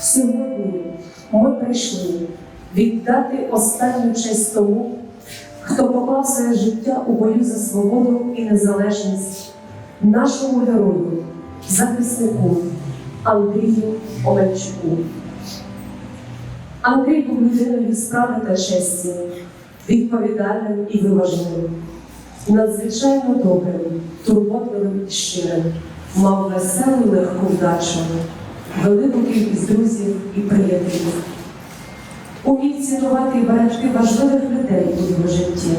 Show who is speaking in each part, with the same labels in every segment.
Speaker 1: Сьогодні ми прийшли віддати останню честь тому, хто поклав своє життя у бою за свободу і незалежність нашому герою, захиснику Андрію Омельчуку. Андрій був людиною справи та честі, відповідальним і виваженим, надзвичайно добрим, турботливим і щирим, мав веселу легку вдачу, велику кількість друзів і приятелів. Умів цінувати і берегти важливих людей у його житті.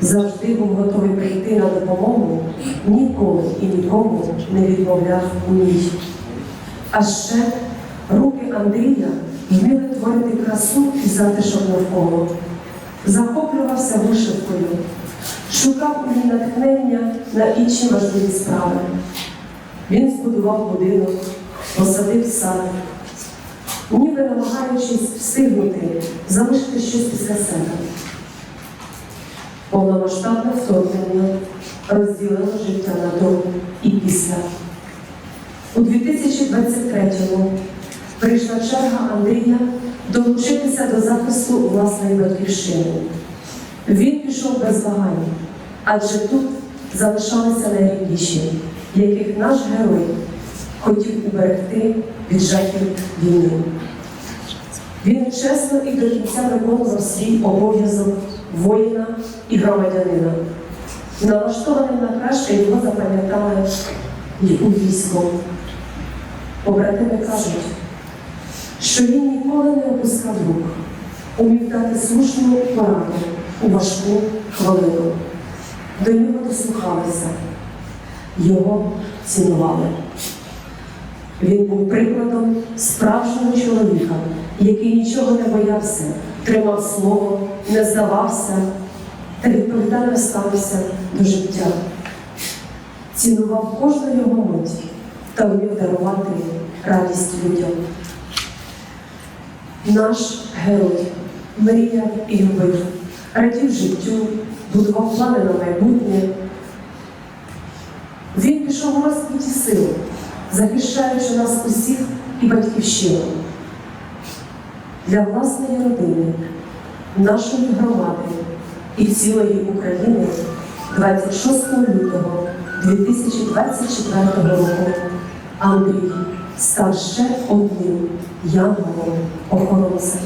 Speaker 1: Завжди був готовий прийти на допомогу, ніколи і нікому не відмовляв у ній. А ще руки Андрія вміли творити красу і затишок навколо. Захоплювався вишивкою, шукав у ній натхнення на інші важливі справи. Він збудував будинок, посадив сад, ніби намагаючись встигнути залишити щось після себе. Повномасштабне вторгнення розділило життя на до і після. У 2023-му прийшла черга Андрія долучитися до захисту власної батьківщини. Він пішов без вагань, адже тут залишалися найрідніші, яких наш герой хотів уберегти від жахів війни. Він чесно і до кінця виконував свій обов'язок воїна і громадянина. Налаштований на краще його запам'ятали і у війську. Побратими кажуть, що він ніколи не опускав рук, умів дати слушну пораду у важку хвилину. До нього дослухалися, його цінували. Він був прикладом справжнього чоловіка, який нічого не боявся, тримав слово, не здавався та відповідально ставився до життя. Цінував кожну його мить та вмів дарувати радість людям. Наш герой мріяв і любив, радів життю, будував плани на майбутнє. Він пішов у розквіті сил, захищаючи нас усіх і батьківщину. Для власної родини, нашої громади і цілої України 26 лютого 2024 року Андрій став ще одним янголом охоронцем.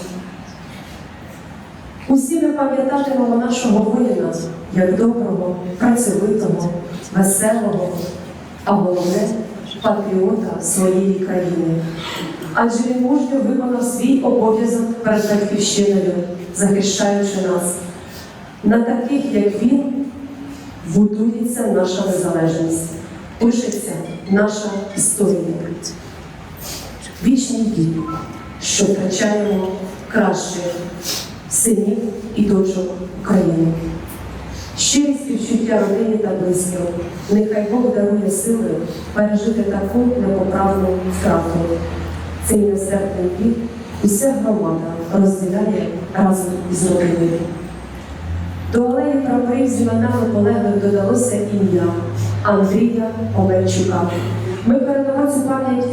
Speaker 1: Усі ми пам'ятатимемо нашого воїна як доброго, працьовитого, веселого, а головне патріота своєї країни. Адже він мужньо виконав свій обов'язок перед батьківщиною, захищаючи нас. На таких, як він, будується наша незалежність, пишеться наша історія. Вічний бій, що втрачаємо кращих синів і дочок України. Щирі співчуття родині та близьким. Нехай Бог дарує сили пережити таку непоправну втрату. Цей нестерпний бій уся громада розділяє разом із родиною. До алеї прапорів з іменами полеглих додалося ім'я Андрія Омельчука. Ми передамо пам'ять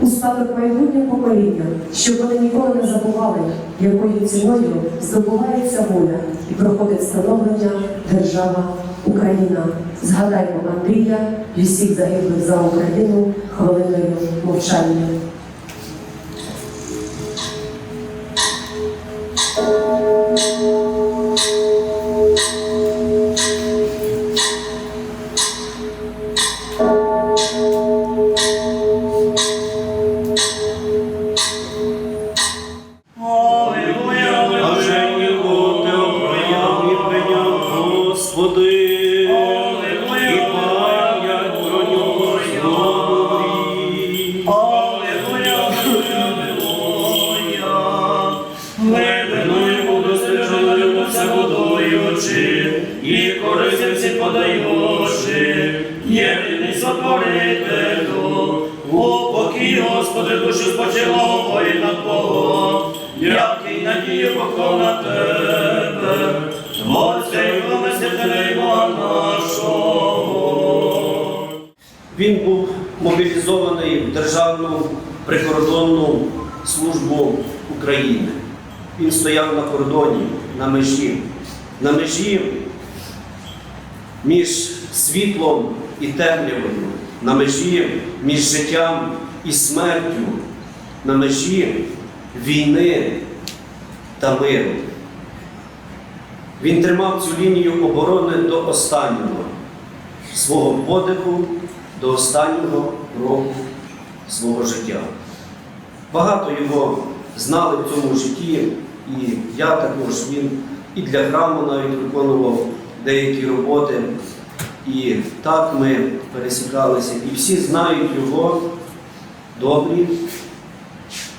Speaker 1: у спадок майбутнім поколінням, щоб вони ніколи не забували, якою ціною здобувається воля і проходить становлення держава Україна. Згадаймо Андрія і всіх загиблих за Україну хвилиною мовчання.
Speaker 2: Всі подаючи, єдиний сотворителю, у покій, Господи, душу спочило воїна Твого, який надію поклона Тебе, Творця і вместителя Бога нашого.
Speaker 3: Він був мобілізований в Державну прикордонну службу України. Він стояв на кордоні, на межі, на межі між світлом і темрявою, на межі між життям і смертю, на межі війни та миру. Він тримав цю лінію оборони до останнього свого подиху, до останнього року свого життя. Багато його знали в цьому житті, і я також він і для храму навіть виконував деякі роботи. І так ми пересікалися, і всі знають його добрі,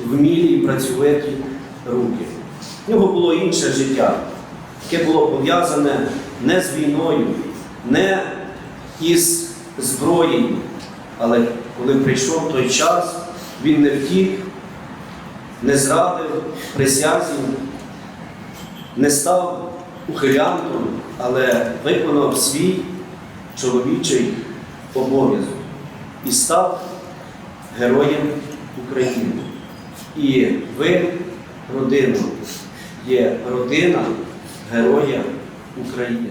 Speaker 3: вмілі і працьовиті руки. В нього було інше життя, яке було пов'язане не з війною, не із зброєю. Але коли прийшов той час, він не втік, не зрадив присязі, не став ухилянтом, але виконав свій чоловічий обов'язок і став героєм України. І ви, родина, є родина Героя України.